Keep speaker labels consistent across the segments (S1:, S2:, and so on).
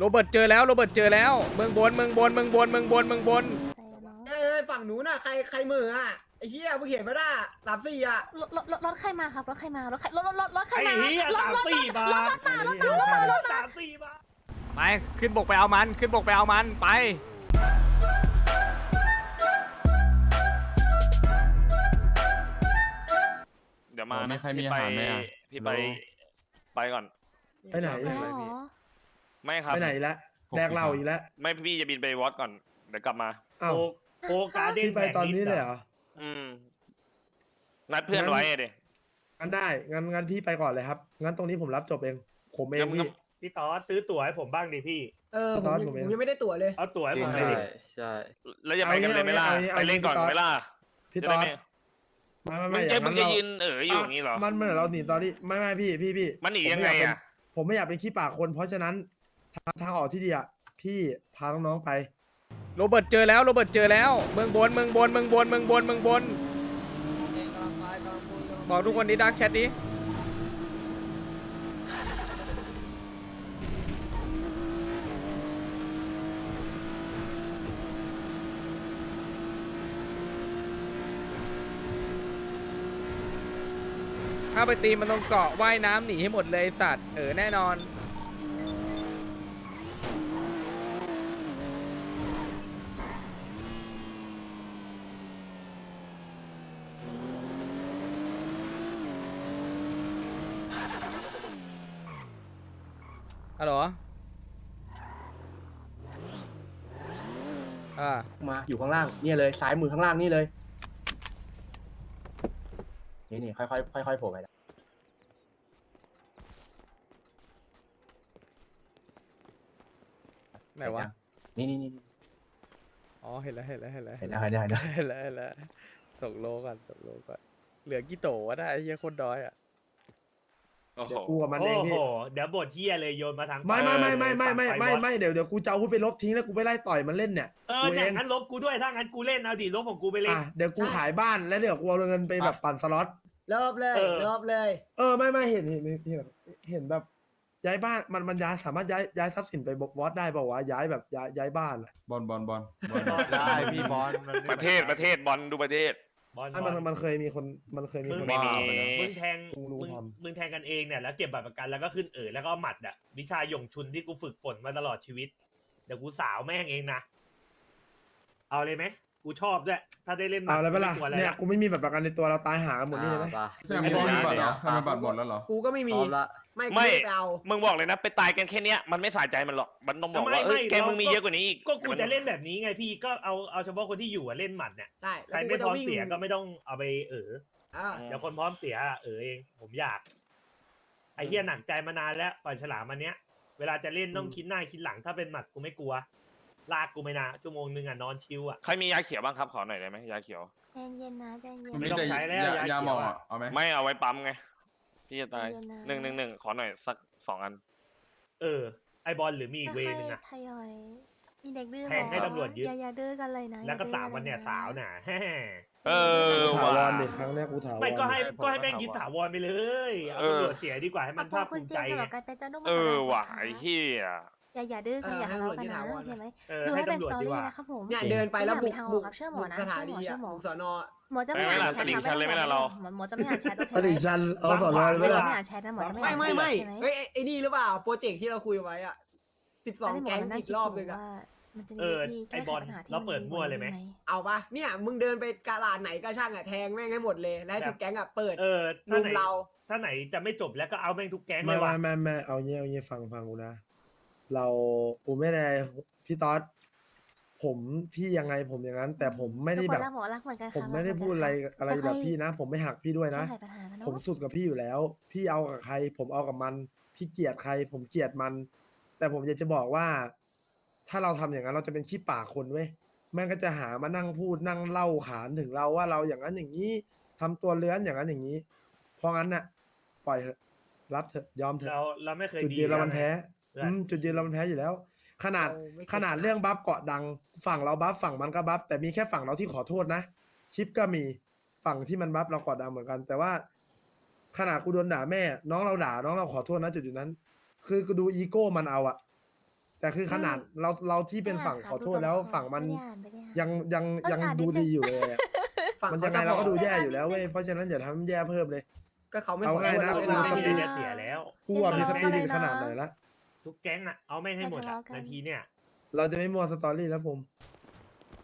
S1: โรเบิร์ตเจอแล้วโรเบิร์ตเจอแล้วเมืองบนเมืองบนเมืองบนเมืองบนเมืองบน
S2: ใจอะเนาะ
S3: เอ้ยฝั่งหนูน่ะใครใครมืออะไอ้เหี้ยมึงเห็นไหมล่ะสามสี่อะ
S2: รถรถรถรถใครมาครับรถใครมารถใครรถรถรถรถใคร
S4: ไอ้
S2: มา
S4: เหี้ย
S2: รถ
S4: สาม
S2: รถ
S4: สี่บาท
S3: รถมารถมารถ
S4: สามสี่บาท
S1: ไปขึ้นบกไปเอามันขึ้นบกไปเอามันไป
S5: เดี๋ยวมา
S6: โอ้ไม่
S5: นะ
S6: ใครมี
S5: พี่
S6: อา
S5: ไป
S6: หารไหมอะ
S5: พี่ไป
S6: รู้
S5: ไปก่อน
S7: ไปไหน
S2: อ๋อ
S5: ไม่ครับ
S7: ไปไหนอีกแล้วแดกเหล้าอีกแล้ว
S5: ไม่พี่จะบินไปวอตก่อนเดี๋ยวกลับมา
S7: อ้าว
S4: โอโอการ์เด้น
S7: พี่ไปตอนนี้เลยเหรอ
S5: อืม นัดเพื่อน
S7: งั้น
S5: ไว้อะดิ
S7: งั้นได้ งั้นงั้นพี่ไปก่อนเลยครับ งั้นตรงนี้ผมรับจบเอง ผมเอง
S5: งั้น
S7: พี่
S4: พี่ต่อซื้อตั๋วให้ผมบ้างดิพี่
S3: เออผ
S7: ต
S3: ม
S7: อน
S3: ยัง
S7: ผมเอง
S3: ผมยังไม่ได้ตั๋วเลย
S4: เอาตั๋วให้ผม
S7: จ
S4: เล
S7: ริ
S4: ย
S7: ง
S4: ดิ
S6: ใช่
S5: แล้วจะไปกันเลยไหมล่ะ
S7: เอางี้
S5: ไปเล่นก่อน
S7: เอางี้
S5: ไหมล่ะ
S7: พี่
S5: จะ
S7: ตอ
S5: ได้
S7: น
S5: ไม่
S7: ไม่
S5: มึ
S7: ไม่
S5: ง
S7: ไม่อ
S5: จะ
S7: ย่าง
S5: มึ
S7: นั้
S5: ง
S7: น
S5: จะ
S7: เรา
S5: ยินเอออยู่อย่างนี้เหรอ
S7: มันเหมือนเราหนีตอนที่ไม่ไม่พี่พี่พี่
S5: มันหนี
S7: ผ
S5: ยังไง
S7: ม่ากเป็น
S5: อะ
S7: ผมไม่อยากเป็นขี้ปากคน เพราะฉะนั้น ทางทางออกที่ดีอะพี่พาน้องๆไป
S1: โรเบิร์ตเจอแล้วโรเบิร์ตเจอแล้วเมืองบนเมืองบนเมืองบนเมืองบนเมืองบนบอกทุกคนดิดักแชทดิถ้าไปตีมันตรงเกาะว่ายน้ำหนีให้หมดเลยสัตว์เออแน่นอน ฮัลโหลอ่า
S8: มาอยู่ข้างล่างเนี่ยเลยซ้ายมือข้างล่างนี่เลยนี่นี่ค่อยๆค่อยๆโผล่ไปนะ
S1: ไหนวะ
S8: นี่นี่นี่
S1: อ๋อ เห็นแล้ว เห็นแล้ว เห็นแล้ว
S8: เห็นแล้วเห็นแล้วเห็นแล้ว
S1: เห็นแล้วเห็นแล้วส่งโลก่อนส่งโลก่อน เหลือกี่โตวะได้ไอ้เหี้ยโคนน้อยอะ
S5: โอ้โห
S7: เดี๋ยวกูกับมัน
S4: โอ้
S7: เอง
S4: โห
S7: พี่
S4: เดี๋ยวบทเที่ยเลยโยนมาทาง
S7: ไม่ไม่ไม่ไม่ไม่ไม่ไม่
S4: ฝั่งฟ
S7: ไม่เดี๋ยวเดี๋ยวกูจะเอาพูดไปลบทิ้งแล้วกูไปไล่ต่อยมันเล่นเนี่ย
S4: เออ
S7: กู
S4: เนี่
S7: เอยง
S4: งั้นลบกูด้วย ถ้างั้นกูเล่นเอาดิลบของกูไปเล่น
S7: อะเดี๋ยวกูขายบ้านแล้วเดี๋ยวกูเอาเงินไปแบบปั่นสล็อต
S3: เริ่มเลย
S4: เออ
S3: เริ่มเลย
S7: เออไม่ไม่เห็นเห็นเห็นเห็นเห็นแบบย้ายบ้านมันมันย้ายสามารถย้ายย้ายทรัพย์สินไปวอดได้เปล่าวะย้ายแบบย้ายย้ายบ้านอะ
S6: บอลบอลบอลบอล
S5: ได้พี่บอลประเทศประเทศบอลดูประเทศ
S4: บอล
S7: ไอ้
S4: บ
S7: มั
S4: อนล
S7: มันเคยมีคนมันเคยมี
S4: มึง
S7: คน
S5: ไม่มี
S7: ว่าไปนะ
S4: มึงแทง
S7: กูรู้
S4: มึง
S7: ความ
S4: มึงแทงกันเองเนี่ยแล้วเก็บบัตรประกันแล้วก็ขึ้นเอ๋อแล้วก็หมัดอะวิชาหยงชุนที่กูฝึกฝนมาตลอดชีวิต เดี๋ยวกูสาวแม่งเองนะ เอาเลยไหม กูชอบด้วยถ้าได้เล่นหมัด
S7: เอาแล้วเปะล่า
S4: ไม่กลัวอะไร
S7: เนี่ย
S4: ละ
S7: กูไม่มีแบบประกันในตัวเราตายหากันหมดนี่เลยไหม
S6: ใช่ไม่มีบัตรเหรอทำไมบัตรหมดแล้วเหรอ
S3: กูก็ไม่มีไม่กู
S5: ไม่
S3: ไม่ไปเอา
S5: มึงบอกเลยนะ ไปตายกันแค่เนี้ยมันไม่สะใจมันหรอก มันต้องบอกว่าเออแกมึงมีเยอะกว่านี้อีก
S4: ก็กูจะเล่นแบบนี้ไงพี่ก็เอาเอาเฉพาะคนที่อยู่อะเล่นหมัดเนี่ย
S3: ใช่
S4: ใคร
S3: แล้วกู
S4: ไม่
S3: ก็
S4: พ
S3: จะ
S4: ร้อม
S3: วิ่ง
S4: เสียก็ไม่ต้องเอาไปเออ
S3: อ่า
S5: อืม
S4: เดี๋ยวคนพร้อมเสียเออเองผมอยากไอ้เฮียหนักใจมานานแล้วปล่อยฉลามมันเนี้ย เวลาจะเล่นต้องคิดหน้าคิดหลังถ้าเป็นหมัดกูไม่กลัว ลากกูไม่นานชั่วโมงนึงอะนอนชิวอะ
S5: ใครมียาเขียวบ้างครับขอหน่อยได้ไหมยาเขียว
S2: ใจเย็นนะใจเย็น
S4: ไม่
S6: มี
S4: ต้อง
S6: แต่
S4: ใช้แล้ว
S6: ยายา
S4: เขี
S6: ยา
S4: ยว
S6: หมอ
S4: อะ
S6: เอาไหม
S5: ไม่เอาไว้ปั๊มไงพี่จะตาย
S2: ใจเย็ะ
S5: หนึ่งหนึ่งหนึ่งขอหน่อยสักสองอัน
S4: เออไอบอลหรือมีอีกเวนึงอะ
S2: ค่อยๆทยอย มีเด็กดื้อ
S4: แทงให้ตำรวจยึด
S2: อย่าอย่าดื้อกันเลยนะ
S4: แล้วก็
S2: อย่ดื้
S4: สามวันเนี่ย
S2: กั
S4: สาวน่ะแฮ่
S5: เออ
S7: ถาว
S5: ว่ะ
S7: รเด็กครั้งแรกกูถาวร
S4: ไม่ก็ให้
S5: ผม
S4: ก็ให้
S5: ก็
S4: แม่ง
S5: ถาม
S4: ยึด
S5: ว่า
S4: ถาวรไปเลยเอา
S5: เออ
S4: ตำรวจเสียดีกว่าให้มันภาค
S2: ขอบคุ
S4: ภู
S2: ณ
S4: มิ
S2: เจ
S4: ใจ
S2: มส์สำห
S4: ไง
S2: รับการเป็นเจ้าหนุ่ม
S5: เออ
S2: มาแสดง
S5: ว่ะ
S2: นะคะ
S5: ไอ้เหี้ย
S2: อย่าอย่าดื้อกันอย่าทะเลาะกันนะโอเคไหม
S4: เออ
S2: ดู
S4: ให้
S2: ให้เป็น
S4: ตำรว
S2: ส
S4: จ
S2: ตอ
S4: ดีก
S2: รี่
S4: ว่า
S2: นะครับผม
S3: เนี่ยเดินไปแล้วบุก
S2: ไม่
S3: บุก
S2: ครับเชื่อหมอ
S3: บุก
S2: นะ
S3: สถานี
S2: เชื่
S3: อะ
S2: อหมอ
S3: บุกสอนอ
S2: หมอจะไม่
S5: ไม่
S2: อ่าน
S5: ไม่
S2: แชท
S5: ตลิ่ง
S2: นะ
S5: ชันเลยไม่น่าเรา
S2: หมอหมอจะไม่อ่านแชทโอเค
S7: ตลิ่ง
S2: ไหม
S7: ชันเอาสอน
S4: วา
S7: องน
S4: ขวาง
S7: ไว้
S2: หมอ
S7: ละ
S2: จะไม่อ่านแชทนะหมอจะไม่
S3: ไม่
S2: อ่าน
S3: ไม่
S2: แชท
S3: ไม่
S2: ใช่ไหม
S3: เฮ้ยไอ้ไอ้นี่หรือเปล่า โปรเจกต์ที่เราคุยไว้อะสิบสอง
S2: ให้หม
S3: แก๊ง
S2: มานั่
S3: อีก
S2: คิด
S3: รอบ
S2: ยู่
S3: นึงอะ
S2: ว่ามันจะมี
S4: เออ
S2: วิธี
S4: ไอ้
S2: แก้
S4: บอล
S2: ปัญหาที่
S4: เราเปิดมั่วเลยไหม
S3: เอาปะเนี่ยมึงเดินไปกาลาดไหนก็ช่างอะแทงแม่งให้หมดเลย แล้วให้ทุกแก๊งอะเปิด
S4: เออ
S3: ลุ
S4: ถ้ามไหน
S3: เรา
S4: ถ้าไหนจะไม่จบแล้วก็เอาแม่งทุกแก๊งเล
S7: ไม่
S4: ย
S7: ไม่
S4: ว่ะ
S7: ไม่ไม่เอาเงี้ยเอาเงี้ยฟังฟังกูนะ เรากูไม่ได้พี่ต๊อดผมพี่ยังไงผมอย่างนั้น แต่ผมไม่ได้
S2: ทุก
S7: แบ
S2: คน
S7: บ
S2: รักหมอรักเหมือนกัน
S7: ผม
S2: ค่ะ
S7: ไม่ได้
S2: กเห
S7: พูด
S2: น
S7: อะไร
S2: กัน
S7: อะไร
S2: ค่
S7: แบ
S2: ย
S7: บ
S2: ๆ
S7: พี่นะ ผมไม่หักพี่ด้วยนะ
S2: แก้ไขปัญหากันเนอะ
S7: ผมสุดกับพี่อยู่แล้ว พี่เอากับใคร ผมเอากับมัน พี่เกลียดใคร ผมเกลียดมัน แต่ผมอยากจะบอกว่า ถ้าเราทำอย่างนั้นเราจะเป็นขี้ปากคนเว้ยแม่งก็จะหามานั่งพูดนั่งเล่าขานถึงเราว่าเราอย่างนั้นอย่างนี้ทำตัวเลื้อนอย่างนั้นอย่างนี้ เพราะงั้นน่ะ ปล่อยเถอะรับเถอะยอมเถอะ
S4: เราเราไม่เคย
S7: จุด
S4: ดี
S7: ยืนเรา
S4: แล้ว
S7: มัน
S4: ไง
S7: แพ้
S4: เพื่ อน
S7: อืมจุดยืนเรามันแพ้อยู่แล้ว ขนาด
S3: เราไม่เคย
S7: ขนาดเรื่องบัฟเกาะดัง ฝั่งเราบัฟฝั่งมันก็บัฟแต่มีแค่ฝั่งเราที่ขอโทษนะชิปก็มีฝั่งที่มันบัฟเราเกาะดังเหมือนกัน แต่ว่า ขนาดกูโดนด่าแม่ น้องเราด่า น้องเราขอโทษนะจุดจุดๆนั้น คือกูดูอีโก้มันเอาอะแต่คือขนาดเราเราที่เป็นฝั่งขอโทษแล้วฝั่งมัน
S2: ไม่ได้อ่านไม่ได้อ่าน
S7: ยังยัง
S2: เออ
S7: ยัง
S2: อ่านนิ
S7: ดู
S2: ดนึง
S7: ดีอยู่เลยอะ
S3: ฝั่ง
S7: มัน
S3: เขา
S7: ยังไง
S3: จะ
S7: เราก็
S3: บ
S7: ดู
S3: อก
S7: แย่อยู่แล้วเว้ย เพราะฉะนั้นอย่าทำแย่เพิ่มเลย
S3: ก็เขาไม่
S7: เอา
S3: ขอ
S7: ง่าย
S3: โทษ
S7: นะ
S3: เรา
S4: กู
S3: ไม่
S4: ไม่
S3: ทำ
S4: มี
S3: ไม่
S4: อะไร
S3: ได้
S4: จะเสียแล้ว
S7: กูอะมีสปิริต
S2: เดี๋ยว
S7: ขนาดไหนละ
S4: ทุกแก๊งอะเอาไม่งให้หมด
S2: อย่า
S4: อะ
S2: ทะเลาะกัน
S4: นาทีเนี่ย
S7: เราจะไม่มั่วสตอรี่แล้วผม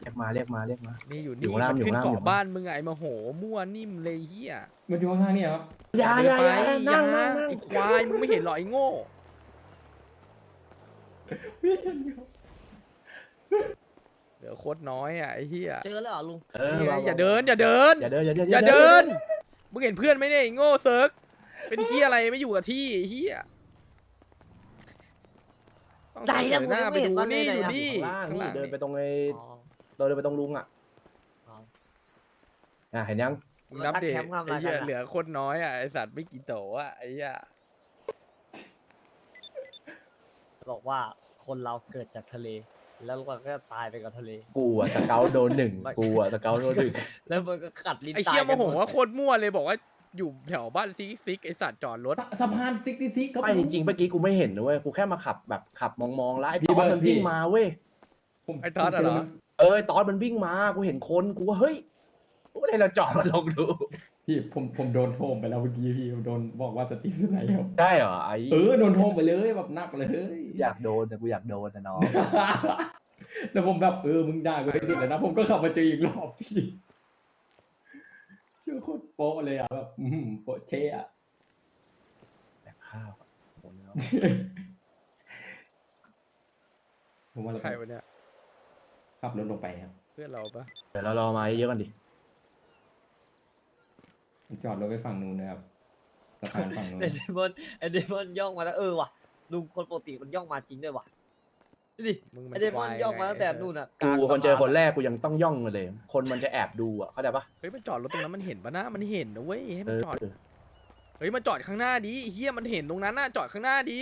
S8: เรียกมาเรียกมาเรียกมา
S1: มีอยู่
S8: อยู่
S1: นี่
S8: ข้างล่าง
S1: มัน
S8: อยู่
S1: ขึ้น
S8: ข้างล่าง
S1: เกาะบ้านมึงไงมาโหมั่วนิ่มเลยเฮีย
S9: มันอยู่ข้างๆเนี่ยครับ
S8: อย่า
S1: เดิ
S8: อย่า
S1: ไป
S8: อย่านั่งนั่งนั่ง
S1: ไอ้ควายมึงไม่เห็นหรอไอ้โง่ เหลือโคตรน้อยอะไอ้เฮีย
S10: เจอแล้วเหรอลุง
S8: เออ
S1: นี่ไง
S8: วาง
S1: อย่าเดินอย่าเดิน
S8: อย่าเดินอย่าเดิน
S1: อย่าเดิน มึงเห็นเพื่อนไหมเนี่ยไอ้โง่เซิร์กเป็นเฮียอะไรไม่อยู่กับที่ไอ้เฮีย ต้อง
S10: ใจแล้ว
S1: เสนอหน้า
S10: กู
S1: ไป
S10: ไม่เห็น
S1: ดู
S10: มันเลย
S1: นี่
S10: ไหน
S1: อยู่
S10: อะ
S1: นี่
S8: ข้างล่าง
S1: ข้างหลัง
S8: นี่เดินไปตรงไอ้
S10: อ๋อ
S8: เดินไปตรงลุงอะ
S10: อ๋อ
S8: อะเห็นยัง
S1: มึงนับเด็ก
S10: ตั้งแคมป์ทำอะไร
S1: ไอ้เหี้ย
S10: กันอะ
S1: เหลือโคตรน้อยอะไอสัตว์ไม่กี่โตอะไอ้เหี้ย
S10: บอกว่าคนเราเกิดจากทะเล แล้วเราก็ตายไปกับทะเล
S8: กูอะสเกลโดนหนึ่งกูอะสเกลโดนหนึ่ง
S10: แล้วมันก็กัดลิ้น
S1: ไอ้เชี่ย
S10: ตา
S1: โม
S10: กัน
S1: โห
S10: ด
S1: ว่าโคตรมั่วเลยบอกว่า อยู่แถวบ้านซิกซิกไอสัตว์จอดรถ
S9: สะพานซิกซิกครับ
S8: ไม่จริงๆเมื่อกี้กูไม่เห็นนะเว้ยกูแค่มาขับแบบขับมองๆแล้วไอ้
S9: พี่
S8: ตอ
S9: เบิ
S8: ส
S9: ร์ด
S8: มันวิ่ง
S9: พี่
S8: มาเว้ย
S9: ผม
S1: ไอ้ตอสอะเหรอ
S8: เออไอ้ตอสมันวิ่งมากูเห็นคนกูว่าเฮ้ยกูไม่ได้เราจอดมาลองดู
S9: พี่ผมผมโดนโทมไปแล้วเมื่อกี้พี่ผมโดนบอกว่าสติสไนครับ
S8: ได้เหรอไอ้
S9: เออโดนโทมไปเลยแบบหนักเลย
S8: อยากโดนแต่กูอยากโดนนะน้อง
S9: แล้วผมแบบเออมึงได้กูที่สุดเลยนะผมก็ขับมาเจออีกรอบพี่เชื่อโคตรโป๊ะเลยอะแบบอื้อหือโป๊ะเชะอะ
S8: แต่ข้าวอะโอ้เนื้อ
S9: ผมว่าเรา
S1: ใครวะเนี่ย
S9: ขับรถลงไปครับ
S1: เพื่อนเราปะ
S8: เดี๋ยวเรารอมาเยอะๆกันดิ
S9: จอดรถไปฝั่งนู้นนะครับสะพานฝั่งนู้น
S10: ไอเดมอนไอเดมอนย่องมาแล้วเออว่ะลุงคนปกติมันย่องมาจริงด้วยว่ะ ดูดิ
S1: มึง
S10: ไอเดมอนย่องมาตั้งแต่นู่นอะ
S8: กู
S10: ลาง
S8: คนเจอ
S10: สะพา
S8: คนแรกกูยังต้องย่องเลย คนมันจะแอบดูอะเข้าใจปะ
S1: เฮ้ยมันจอดรถตรงนั้นมันเห็นปะนะมันเห็นนะเว้ยให้
S8: เอ
S1: มัน
S8: อ
S1: จอดเฮ้ยมันจอดข้างหน้าดิไอ้เฮียมันเห็นตรงนั้นน่ะจอดข้างหน้าดิ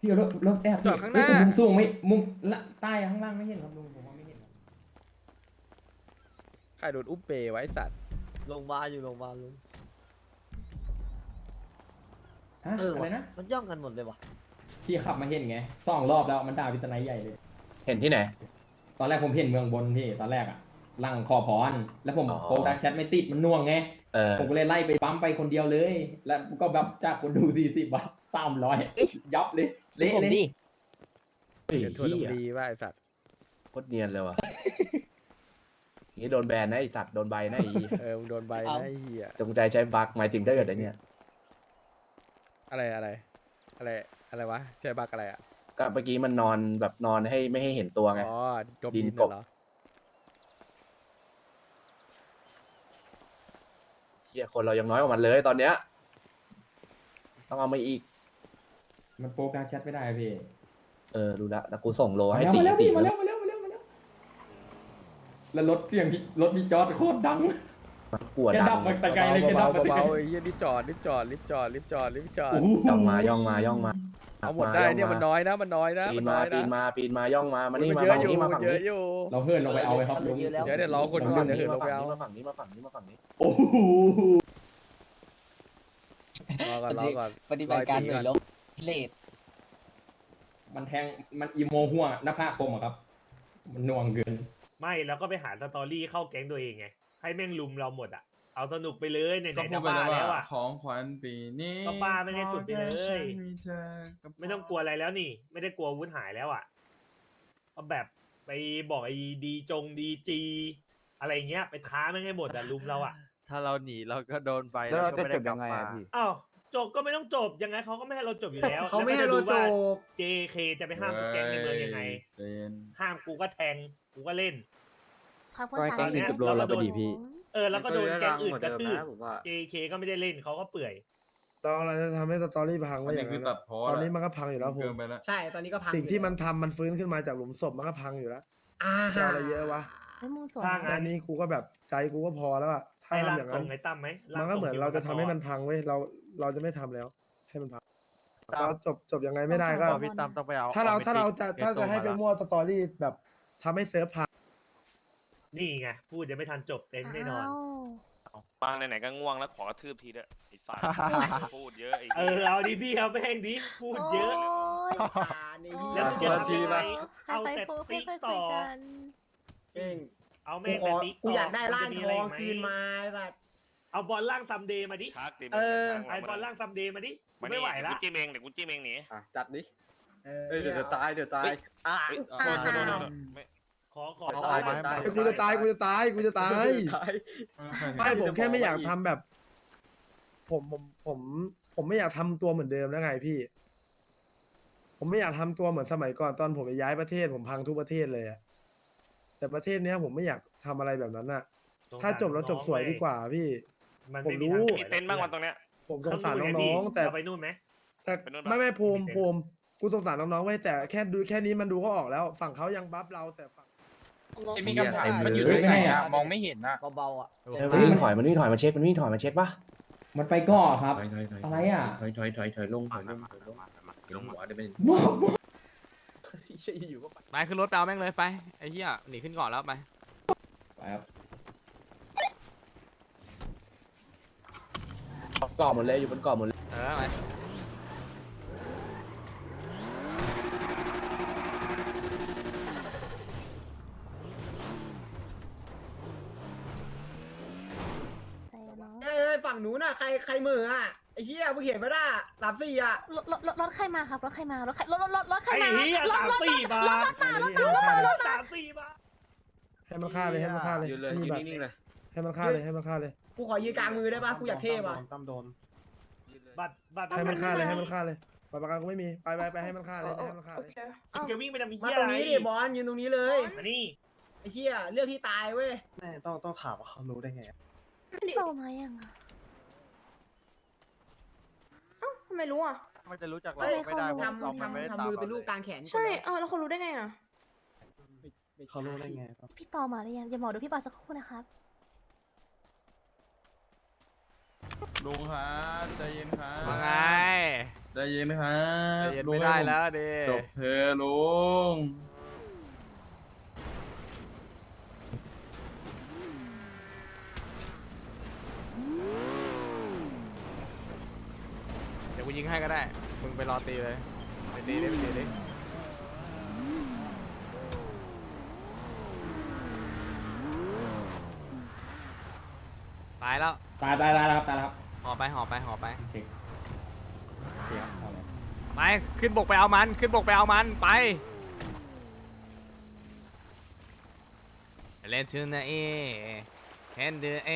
S9: พี่รถรถแอบ
S1: จอดข้างหน้า
S9: เฮ้ยแต่มุมสูงไม่มุมละใต้ข้างล่างไม่เห็นครับลุงผมว่าไม่เห็นครับ
S1: ใครโดนอุ้มเปย์ไว้ไอ้สัตว์
S10: ลงมาลอยู่ลงมาลลุง
S9: ฮะ
S10: เออ
S9: อะไร
S10: ว่ะ
S9: นะ
S10: มันย่องกันหมดเลยว่ะ
S9: พี่ขับมาเห็นไงสองรอบแล้วมันด่าพิษณัยใหญ่เลย
S8: เห็นที่ไหน
S9: ตอนแรกผมเห็นเมืองบนพี่ตอนแรกอะหลังขอพรแล้วผม
S8: อ๋อ
S9: โพสต์ดักแชทไม่ติดมันน่วงไง
S8: เออ
S9: ผมก็เลยไล่ไปปั๊มไปคนเดียวเลย แล้วก็แบบจากคนดูสี่สิบบาทสามร้อยยับเลยเละ
S10: ผม
S9: เลย
S10: ดิ
S8: เฮ้ย
S1: เดี๋ยวทัวร์ล
S8: เหี้
S1: ง
S8: ย
S1: ดีว่าไอสัตว์
S8: โคตรเนียนเลยว่ะนี่โดนแบนนะไอสัตว์โดนใบนะไอ้เหี้ย
S1: เออมึงโดนใบนะไอ้เฮีย
S8: จงใจใช้บักหมายถึงถ้าเกิดไอ้เนี่ย
S1: อะไรอะไร อะไร อะไรวะใช่บักอะไรอะ
S8: ก็เมื่อกี้มันนอนแบบนอนให้ไม่ให้เห็นตัวไง
S1: อ๋อดม
S8: ดิ
S1: ดิ
S8: น
S1: น
S8: กบ
S1: น่ะเหรอ
S8: เฮียคนเรายังน้อยกว่ามันเลยตอนเนี้ย ต้องเอามาอีก
S9: มันโป๊กดักแชทไม่ได้พี่
S8: เออดูละแต่กูส่งโล
S9: มา
S8: ให้
S9: แล้ว
S8: ตี
S9: มาแล้ว
S8: ตี
S9: พี่มาแล้วมาแล้วมาแล้วมาแล้วแล้วรถเสียงพี่รถพี่จอดโคตรดัง
S8: กลัว
S9: แก
S8: ดั
S9: ดั
S8: ง
S9: บมาแต่ไกลเลยแกดับ
S1: เบา
S9: มาแต่ไกล
S1: ๆเบาๆไอ้เฮียรีบจอดรีบจอดรีบจอดรีบจอดรีบจอด
S9: โอ้โห
S8: ย่องมาย่องมาย่องมา
S1: เอาหมดได้เนี่ยมันน้อยนะ มันน้อยนะ
S8: ปี
S1: มัน
S8: น
S1: น้
S8: มา
S1: อย
S8: ปี
S1: นะ
S8: นมาปีนมาย่องมามานี่
S1: น
S8: มา
S1: เยอะ
S8: ฝั่ง
S1: อยู่
S8: นี้มาฝั่ง
S1: เย
S8: นี้
S1: อะอยู่
S9: เราเฮิร์นลงไปเอาเลยครับลุง
S10: เยอะแล้ว
S1: เดี๋ยวเดี๋ยวรอคน
S8: มา
S1: ก่อ
S8: ฝั่
S1: น
S8: ง
S1: เดี๋ยว
S8: นี้
S1: เหินล
S8: มาง
S1: ไป
S8: ฝั่ง
S1: เอา
S8: นี้มาฝั่งนี้มาฝั่งนี้มาฝั่งนี้
S9: โอ้โห
S1: รอก่อนรอก่อน
S10: ปฏิบัติการหน่วยลบเลด
S9: มันแทงมันอีโมหัวหน้าผากผมอะครับ มันหน่วงเกิน
S4: ไม่แล้วก็ไปหาสตอรี่เข้าแก๊งตัวเองไง ให้แม่งลุมเราหมดอะ เอาสนุกไปเลยไหน
S6: ก็
S4: ๆ
S6: พู
S4: จะ
S6: ดไป
S4: บ้า
S6: แล้ว
S4: แล้ว
S6: ว่า
S4: อะ
S6: ของขวัญปีนี้
S4: ก็ป้าไม่ให้สุดไปเลย
S6: ขอแค่ฉันมีเธอก็พ
S4: ไม่ต้องกลัวอะไรแล้วนี่ ไม่ได้กลัวอาวุธหายแล้วอะก็แบบไปบอกไอ้ดีจงดีจี อะไรเงี้ย ไปท้าแม่งให้หมดอะลุมเราอะ
S11: ถ้าเราหนีเราก็โดนไป
S6: แล้วเรา
S11: ก็
S6: จะ
S11: ม่
S6: จ
S11: ด้
S6: บ
S11: กลั
S6: ยังไง
S11: มา
S6: อะพี่
S4: อ้าวจบก็ไม่ต้องจบยังไงเขาก็ไม่ให้เราจบอยู่แล้ว
S3: เขาไม่ให้
S4: แล้ว
S3: เรา
S4: ก็
S3: จ
S4: จะดูว่า
S3: บ
S4: JK จะไปห้ามทุกแก๊งในเมืองยังไง
S6: เฮ้ยใจเย็น
S4: ห้ามกูก็แทงกูก็เล่น
S2: ขอบคุณ
S11: ก็ให้
S2: สาม
S11: แก๊งอื่น
S2: เดือน
S11: เก็บโลเราไปดิพี่
S4: เออแล้วก็โดนแก๊งอื่นกระทืบ
S11: ผมว่า
S4: JK ก็ไม่ได้เล่นเขาก็เปื่อย
S7: ตอนอะไรจะทำให้สตอรี่พัง
S6: อั
S7: ไว้
S6: น
S7: อ
S6: นี้
S7: ย่าง
S6: คือ
S7: นั้น
S6: ตั
S7: อะ
S6: ดพอ
S7: ตอนนี้มันก็พังอยู่แล้วผ
S6: เกิ
S7: ม
S6: นไปแล้ว
S3: ใช่ตอนนี้ก็พัง
S7: สิ่งที่
S3: อยู่
S7: มันทำมันฟื้นขึ้นมาจากหลุมศพมันก็พังอยู่แล้ว
S3: อ่า
S7: จะเอาอะไรเยอะวะ
S2: เฮ้ยมึงสวย
S4: ถ้า
S2: นะ
S4: งั้
S7: อันนี้กูก็แบบใจกูก็พอแล้วอะถ้า
S4: ให้ร่าง
S7: ทำอย่าง
S4: ทร
S7: นั้
S4: ง
S7: น
S4: ไอ้ตั้มไหม
S7: มันก็เหมือนเราจะทำให้มันพังเว้ยเราเราจะไม่ทำแล้ว ให้มันพังเราจบจบยังไงไม่ได้ก็
S11: ก็พี่ตั้มต้องไปเอา
S7: ถ้าเรา
S11: ออ
S7: ถ้าเราจะ
S11: เก็บ
S7: ถ้า
S11: ตั
S7: จะ
S11: ว
S7: ให้ไป
S11: มาละ
S7: มั่วสตอรี่แบบทำให้เซิร์ฟพัง
S4: นี่ไงพูดจะไม่ทันจบเต็นแน่นอน
S2: อ้าว
S5: มาไหนๆก็ง่วงแล้วขอกระทืบทีเด้อไอ้สัตว์ พูดเยอะไอ้
S4: เออเอาดิพี่เอาแม่งดิพูดเยอะ
S2: โอ้ย
S3: อ่านี่
S4: แล้วมึงจะทำยังไง เอา
S2: ค่อย
S4: แต่
S2: ๆพูด
S4: ติ๊ก
S2: ค่อยๆ
S4: ต่
S2: คุ
S4: อย
S2: กัน
S3: เอง
S4: เอา
S3: กู
S4: แม่ง
S3: ข
S4: แต่
S3: อ
S4: ติ๊ก
S3: กูอยากได้ร่าง
S4: จะ
S3: ท
S4: อะ
S3: อ
S4: ไรง
S3: คืนมาแบบ
S4: เอาบอลล่างซัมเดย์มาดิ
S5: ชักดิ
S3: เออ
S4: ไอบอลล่างซัมเดย์มาดิกู
S5: ไม่
S4: ไม่ไหวละ
S5: กูจิ้มเองเดี๋ยวกูจิ้มเองหนี
S10: อะจัดดิ
S3: เออ
S10: เอ้ยเดี๋ยวเดี๋ยวตายเดี๋ยวตายอะ
S5: เฮ้ย
S2: อ้าว
S5: โดนโดนโดนโดนไม่
S4: ขอขอ
S10: เอา
S4: ขอ
S10: ไป
S4: ร่าง
S10: ไป
S7: ไอ้กูจะตายกูจะตายกูจะตาย
S10: ตาย
S7: ไม่ผมแค่ไม่อยากทำแบบ ผมผมผมผมไม่อยากทำตัวเหมือนเดิมแล้วไงพี่ ผมไม่อยากทำตัวเหมือนสมัยก่อนตอนผมไปย้ายประเทศผมพังทุกประเทศเลยอะแต่ประเทศเนี้ยผมไม่อยากทำอะไรแบบนั้นอะถ้าจบแล้วจบสวยดีกว่าพี่
S4: มันไม่
S7: ผมรู้
S4: ทางสวย
S5: มีเต็นท์บ้างวันตรงเนี้ย
S7: ผมสงสาร
S4: เข้
S7: น้องๆแต่
S4: เราไปนู่นไหม
S7: แต่
S5: ไปนู่นปะ
S7: ไม่ไม่ภูมิ
S4: มีเต็นท์
S7: ภูมิกูสงสารน้องๆไว้แต่แค่ดูแค่นี้มันดูก็ออกแล้ว ฝั่งเขายังบัฟเราแต่ฝั่ง
S8: มีคำถามมันอยู่
S9: ตรงไหนอะ
S11: มองไม่เห็นนะ
S10: เบาๆอะ
S8: เออมันวิ่งถอยมันวิ่งถอยมาเช็คมันวิ่งถอยมาเช็คปะ
S9: มันไปก่อครับ
S8: ถอยถอยถอย
S9: อะไรอะ
S8: ถอยถอยถอยถอยลงถอยลงถอยลงลงหัวเดี๋ยวเป็นอยู่ก็ไป
S1: ไปขึ้นรถไปเอาแม่งเลยไปไอ้เหี้ยหนีขึ้นก่อนแล้วไป
S9: ไปครับ
S8: เกาะหมดเลยอยู่บนเกาะหมดเลย
S1: เออไป
S3: ฝั่งหนูน่ะใครใครมืออะไอ้เหี้ยมึงเห็นไหมล่ะสามสี่อะ
S2: รถรถรถรถใครมาครับรถใครมารถใครรถรถรถรถใคร
S4: ไอ้
S2: มา
S4: เหี้ย
S2: รถ
S4: สาม
S2: รถ
S4: สี่บาท
S7: ให้
S4: สามสี่บาท
S7: มันฆ่าเลยให้มันฆ่าเลย
S10: อยู่เลย
S7: ไม่
S10: อ
S7: มี
S10: ยู่
S7: บัตร
S10: นิ่งๆเลย
S7: ให้มันฆ่าเลยให้มันฆ่าเลย
S3: กูขอยืนกลางมือได้ปะกูอยากเท่ว่ะ
S4: บัตรบัตร
S7: ให้มันฆ่าเลยให้มันฆ่าเลยบัตรประกันกูไม่มีไปไปไปให้มันฆ่าเลยให้มันฆ่าเลย
S4: มึงจะวิ่งไปทำไอ้
S3: มา
S4: เหี้ย
S3: ตร
S4: อะ
S3: ง
S4: ไร
S3: นี้ดิบอลยืนตรงนี้เลย
S4: มานี่
S3: ไอ้เหี้ยเลือกที่ตายเว้ย
S11: ต้องต้องถามว่าเขารู้ได้ไง
S2: โตมายังอะ
S12: ทำ ไมรู้อะ
S11: มันจะรู้จักเรา
S3: เฮ้ย
S11: ไม่ได้เพราะ
S3: ทำ
S11: เรามันไม่ได้
S3: ทำ
S11: ตาม
S3: ทำมือเป็น
S11: เรา
S3: รูป
S11: เลย
S3: กลางแขน
S12: ใช่เออแล้วเขารู้ได้ไงอะ
S11: เขารู้ได้ไงครับ
S2: พี่ปอมาหรือยังอย่าบอกดูพี่ปอสักครู่นะครับ
S6: ลุงครับใจเย็นครับ
S1: ว่าไง
S6: ใจเย็นครับ
S1: ใจเย็น
S6: ลุง
S1: ไม่ได้
S6: ให้ผม
S1: แล้วดิ
S6: จบเธอะลุง
S1: ยวกูยิงให้ก็ได้ มึงไปรอตีเลยไปตีเลยไปตีเลยตายแล้ว
S9: ตายตายตายแล้วครับตายแล้วครับ
S1: ห่อไปห่อไปห่อไป
S9: เช็คโอเคครับเอาเลย
S1: ไป ขึ้นบกไปเอามัน ขึ้นบกไปเอามัน ไป เล่นชื่อนะเอแฮนเดอเอ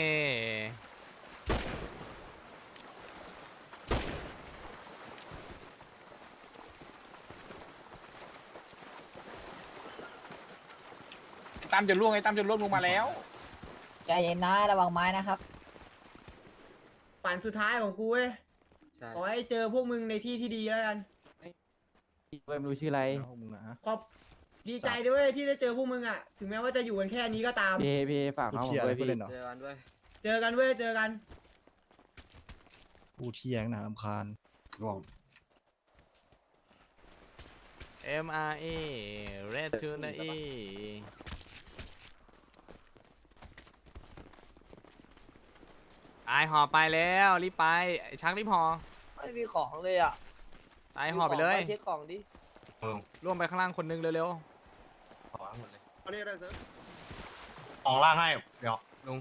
S1: ตามจะล่วงไอ้ตามจะล่วงลงมาแล้ว
S12: ใจเย็นนะระวังไม้นะครับ
S3: ฝันสุดท้ายของกูเว้ย
S10: ใช่
S3: ขอให้เจอพวกมึงในที่ที่ดีแล้วกัน
S11: เว้ยไม่รู้ชื่ออะไร
S3: ขอบดีใจด้วยที่ได้เจอพวกมึงอะ ถึงแม้ว่าจะอยู่กันแค่นี้ก็ตาม
S11: พี่พี่ฝากน้องผมด้วยพี่
S10: เจอกันด้วย
S3: เจอกันเว้ยเจอกัน
S11: กูเที่ยงนะลำคาญง่วง
S1: M R A Red to the E ตายห่อไปแล้วรีบไปไอ้ชักรีบห่อ
S10: ไม่มีของเลยอะ
S1: ตายห่อไปเลย
S10: เช็คของดิ
S1: ร่วมไปข้างล่างคนนึงเร็ว
S11: ของล่างให้ เดี๋ยวลุง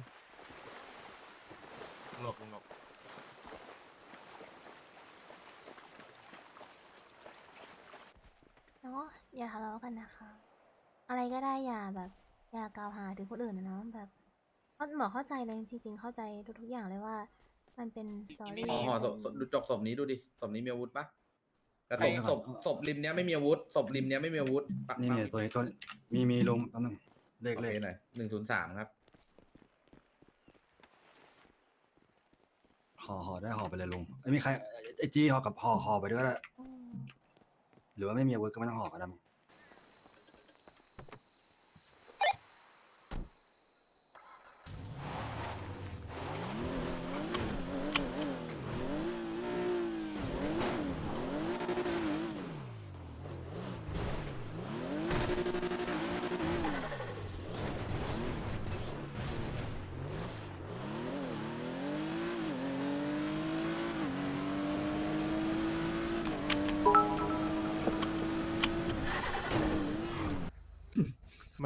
S11: หลบลุงหลบ
S2: เนาะอย่าทะเลาะกันนะคะ อะไรก็ได้อย่าแบบ อย่ากล่าวหาถึงคนอื่นนะเนาะแบบเพราะ หมอเข้าใจเลยจริง ๆ เข้าใจทุกๆอย่างเลยว่า มันเป็นสตอรี่
S8: ห่อห่อศพศพดูจกศพนี้ดูดิศพนี้มีอาวุธปะแต่ศพศพศพริมเนี้ยไม่มีอาวุธศพริมเนี้ยไม่มีอาวุธปัก
S11: นี่
S8: ปัก
S11: มีตัวนี้ตัวมีมีลุงตัวนึงเลข
S8: โอ
S11: เล
S8: เค
S11: ข
S8: หน่อยหนึ่งศูนย์สามครับ
S11: ห่อห่อได้ห่อไปเลยลุงไอ้ยมีใครไอ้จี้ห่อกับห่อห่อไปด้วยก็ได้
S2: อืม
S11: หรือว่าไม่มีอาวุธก็ไม่ต้องห่อก็ได้มั้ง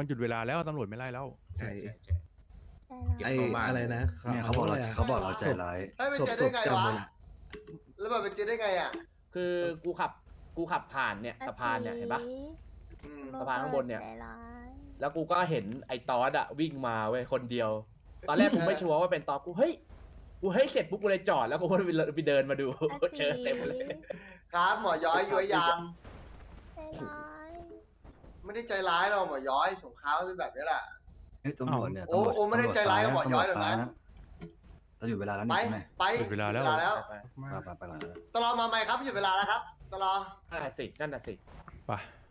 S6: มันหยุดเวลาแล้วตำรวจไม่ไล่แล้ว
S8: ใช่ ใช่ใช่
S2: ใจ
S8: เก็บ
S2: ร้าย
S8: เข้าบ้าน
S11: อะไรนะเนี่ยเขาบอกเราเขาบอกเราใจร้าย
S13: เฮ้ยไปเจอได้ไงวะแล้วแบบไปเจอได้ไงอะ
S8: คือกูขับกูขับผ่านเนี่ยสะพานเนี่ยเห็นปะ
S13: อืม
S8: สะพานข้างบนเนี่ย
S2: ใจร้าย
S8: แล้วกูก็เห็นไอ้ตอสอะวิ่งมาเว้ยคนเดียว ตอนแรกกูไม่ชัวร์ว่าเป็นตอสกูเฮ้ยกูเฮ้ยเสร็จปุ๊บกูเลยจอดแล้วกูก็ไปเดินมาดู
S2: อา
S8: เจอเต็มเลย
S13: ครับหมอย้อยย้อยยาม
S2: ใจร้าย
S13: ไม่ได้ใจร้ายหรอกหมอย้อยสงครามเป็นแบบนี้แหละ
S11: เฮ้ยตำรวจเนี่ย
S13: โอ้
S11: ตำรวจ
S13: โอ้ไม่ได้
S11: ตำรวจ
S13: ใจร้ายกับหมอ
S11: ตำร
S13: ย้อ
S11: วยจ
S13: หรอกนะ
S11: ซ้ายนะ เราอยู่เวลาแล้ว
S13: ไป
S11: นี่ใช่ไหม
S13: ไป
S6: หยุดเวลาแล้ว
S13: หยุดแล้ว
S8: ไป
S11: ไปไปไปแล้ว
S13: ตลอดมาไหมครับหยุดเวลาแล้วครับตลอด
S8: นั่นน่ะสินั่นน่ะสิ
S6: ไป